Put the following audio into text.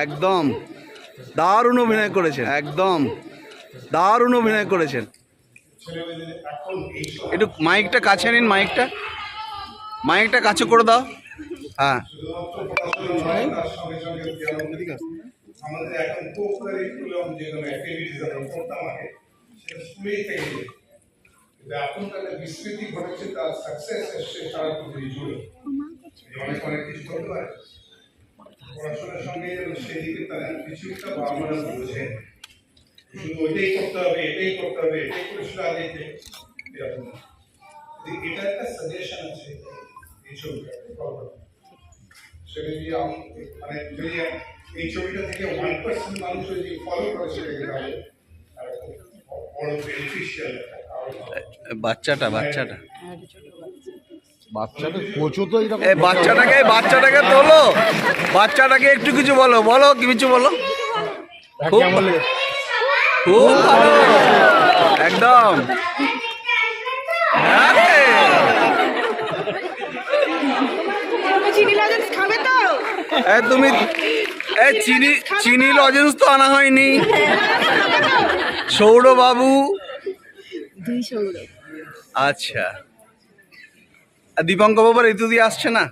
একদম। দারুণ অভিনয় করেছেন, একদম। দারুণ অভিনয় করেছেন। একটু মাইকটা কাছে নিন, মাইকটা। মাইকটা কাছে করে দাও। হ্যাঁ। এখন তাদের তার সাকসেস এসছে জুড়ে অনেক অনেক কিছু করতে পারে পড়াশোনার সঙ্গে সেদিকে শুধু ওইটাই করতে হবে এটাই করতে হবে এটাই করে শুধু আগে এরকম এটা একটা সাজেশন আছে এই ছবিটা মানে এই থেকে মানুষ। বাচ্চাটা বাচ্চাটা বাচ্চাটা কোচও তো এরকম এই বাচ্চাটাকে বাচ্চাটাকে তোলো বাচ্চাটাকে একটু কিছু বলো বলো কিছু বলো। খুব খুব ভালো। একদম। আরে, তুমি চিনি লজেন্স তো? তুমি এ চিনি চিনি লজেন্স তো? আনা হয়নি। সৌরবাবু দুই আচ্ছা। দীপঙ্কর বাবার ঋতু দিয়ে আসছে না।